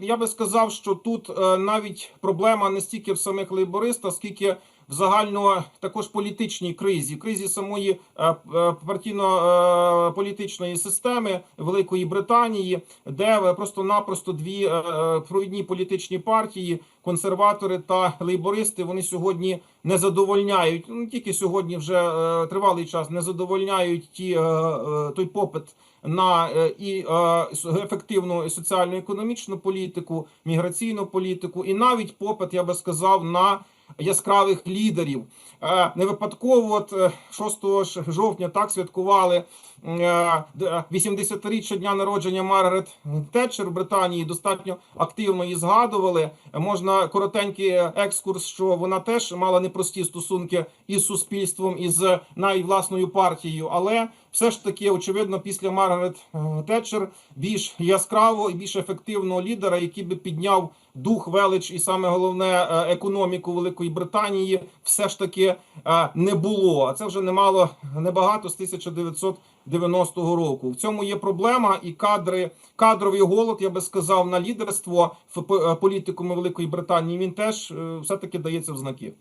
Я би сказав, що тут е, навіть проблема не стільки в самих лейбористах, скільки в загально також політичній кризі, кризі самої е, е, партійно-політичної системи Великої Британії, де е, просто-напросто дві е, е, провідні політичні партії, консерватори та лейбористи, вони сьогодні не задовольняють. Ну тільки сьогодні, вже е, тривалий час не задовольняють ті е, е, той попит на е, і е, ефективну соціально-економічну політику, міграційну політику, і навіть попит, я би сказав, на яскравих лідерів. Е, Не випадково, от е, 6 жовтня так святкували е, 80-річчя дня народження Маргарет Тетчер в Британії. Достатньо активно її згадували. Е, Можна коротенький е, екскурс, що вона теж мала непрості стосунки із суспільством, із е, навіть власною партією, але все ж таки, очевидно, після Маргарет е, Тетчер більш яскравого і більш ефективного лідера, який би підняв дух, велич і саме головне е, економіку Великої Британії, все ж таки е, не було. А це вже немало небагато з 1990 року. В цьому є проблема, і кадри, кадровий голод, я би сказав, на лідерство в по- політикуму Великої Британії. Він теж все таки дається в знаки.